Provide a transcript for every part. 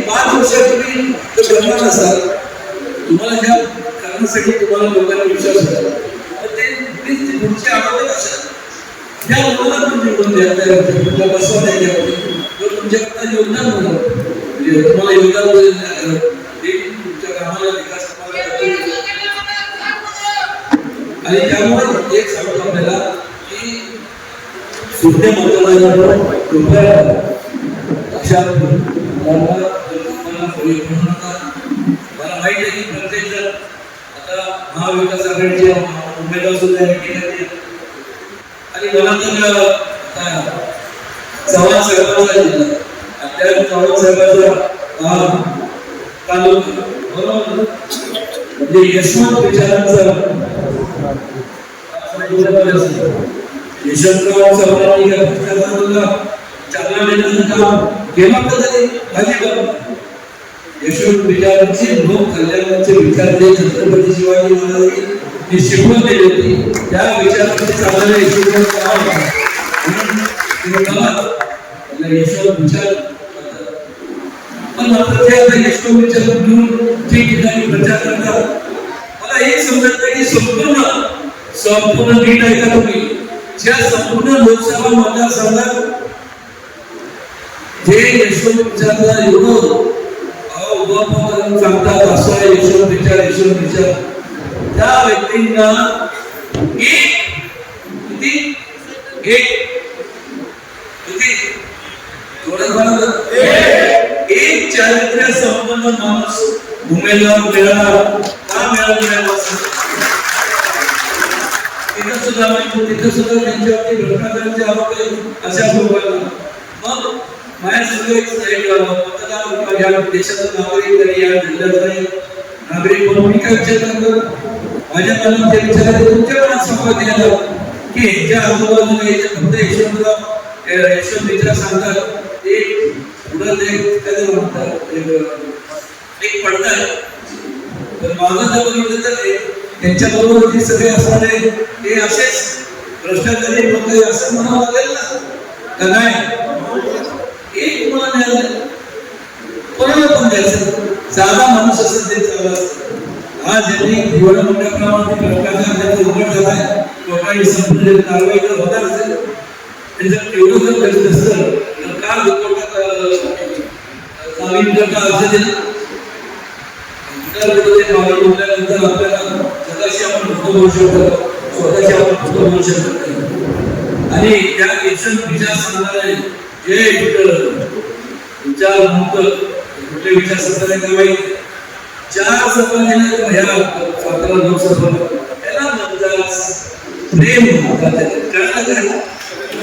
पाच वर्षापूर्वी तुम्ही करणार असाल. तुम्हाला ह्या कारणासाठी तुम्हाला लोकांना विश्वास होता तर ते ते पुढचे आवडत असेल. त्या मुलाला तुम्ही निवडून द्या तुमच्या बसवा तुमच्याकडनं योगदान म्हणून. म्हणजे तुम्हाला योगदान देईल, तुमच्या कामाला विकास आणि त्यामुळे एक सांगतो आपल्याला की सुद्धा मतदारांवर कृपया लक्षात मला नका. मला माहिती आहे की प्रत्येक जण आता महाविकास आघाडीचे उमेदवार सुद्धा या ठिकाणी आणि मला तर चव्हाण साहेबांचा जिल्हा चव्हाण साहेबांचा तालुका बरोबर. म्हणजे यशवंत विचारांचा यशवंतराव चव्हाणांनी या पुस्तकाला चालना देण्याचं तरी? यशवंत विचारांचे लोक कल्याणाचे विचार जे छत्रपती शिवाजी महाराजांनी शिकवून दिले होते त्या विचारांचे चालणारे यशवंत यशवंत विचार पण मात्र ते आता यशवंत विचार घेऊन ठिकठिकाणी प्रचार करतात मला एक समजत नाही की संपूर्ण संपूर्ण नीट तुम्ही? ज्या संपूर्ण लोकसभा मतदारसंघात जे यशवंत विचारला एवढं उभं करून सांगतात असा आहे यशवंत विचार यशवंत विचार त्या व्यक्तींना एक किती एक किती थोडं एक चारित्र्य संपन्न माणूस उमेदवार मिळाला का मिळाला तिथं सुद्धा तिथं सुद्धा त्यांच्यावरती भ्रष्टाचाराचे आरोप अशा स्वरूपाला मग माझ्या सगळं मतदार लोक देशाचा नागरिक तरी या जिल्ह्यात नाही नागरिक म्हणून मी काय विचार करतो माझ्या मनात ते विचार तुमच्या मनात संवाद दिला की ह्यांच्या आजूबाजूला याच्या फक्त यशवंतराव यशवंत मित्र सांगतात एक पुढं ते काय म्हणतात एक- पडतात तर माझं जर बघितलं तर हे- त्यांच्या बरोबर जे सगळे असणारे ते असेच भ्रष्टाचारी लोक असं म्हणावं लागेल ना? का नाही एक मला मिळालं कोणाला पण द्यायचं साधा माणूस असेल ते चाललं असतं आज यांनी एवढ्या मोठ्या प्रमाणात भ्रष्टाचार त्यांचा उघड झालाय लोकांनी संपूर्ण कारवाई जर होत असेल आणि जर एवढं जर करीत असतं तर का लोकांना जामीन जर का अर्ज दिला आपल्याला स्वतःशी आपण मुक्त बोलू शकतो स्वतःशी आपण मुक्त बोलू शकत. नाही आणि त्या विचार सांगणारे जे विचार मुक्त विचार सांगणारे काय चार सभा दिल्या ह्या सातारा लोकसभा त्याला म्हणतात प्रेम म्हणतात. त्याला. काय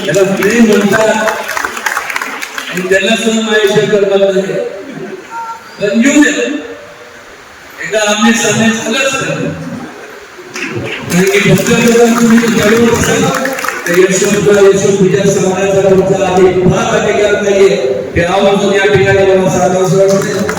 त्याला प्रेम म्हणतात. आणि त्याला सुद्धा आयुष्य करणार नाही. पण येऊ द्या. एकदा आमने सामने झालंच कारण की फक्त जर तुम्ही जळून असाल तर यशवंत यशवंत विचार समाजाचा तुमचा आधी फार अधिकार नाहीये Graças a Deus,